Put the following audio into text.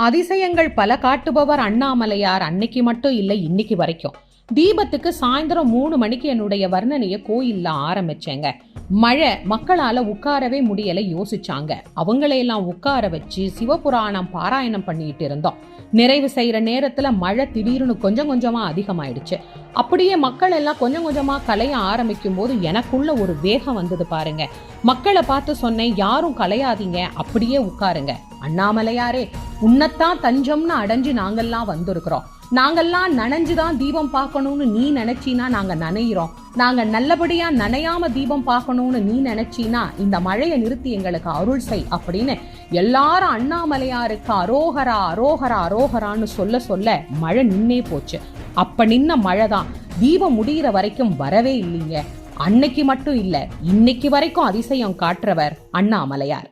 அதிசயங்கள் பல காட்டுபவர் அண்ணாமலையார் அன்னைக்கு மட்டும் இல்லை இன்னைக்கு வரைக்கும். தீபத்துக்கு சாயந்தரம் மூணு மணிக்கு என்னுடைய வர்ணனையை கோயில்ல ஆரம்பிச்சேங்க. மழை மக்களால உட்காரவே முடியல யோசிச்சாங்க. அவங்களையெல்லாம் உட்கார வச்சு சிவபுராணம் பாராயணம் பண்ணிட்டு இருந்தோம். நிறைவு செய்யற நேரத்துல மழை திடீர்னு கொஞ்சம் கொஞ்சமா அதிகமாயிடுச்சு. அப்படியே மக்கள் எல்லாம் கொஞ்சம் கொஞ்சமா கலைய ஆரம்பிக்கும் போது எனக்குள்ள ஒரு வேகம் வந்தது பாருங்க. மக்களை பார்த்து சொன்னேன் யாரும் கலையாதீங்க அப்படியே உட்காருங்க. அண்ணாமலையாரே உன்னைத்தான் தஞ்சம்னு அடைஞ்சு நாங்கெல்லாம் வந்திருக்கிறோம். நாங்கெல்லாம் நனைஞ்சுதான் தீபம் பார்க்கணும்னு நீ நினைச்சினா நாங்க நனையிறோம். நாங்க நல்லபடியா நனையாம தீபம் பார்க்கணும்னு நீ நினைச்சினா இந்த மழையை நிறுத்தி எங்களுக்கு அருள் செய் அப்படின்னு எல்லாரும் அண்ணாமலையாருக்கு அரோகரா அரோகரா அரோகரான்னு சொல்ல சொல்ல மழை நின்னே போச்சு. அப்ப நின்ன மழை தான் தீபம் முடிகிற வரைக்கும் வரவே இல்லைங்க. அன்னைக்கு மட்டும் இல்ல இன்னைக்கு வரைக்கும் அதிசயம் காட்டுறவர் அண்ணாமலையார்.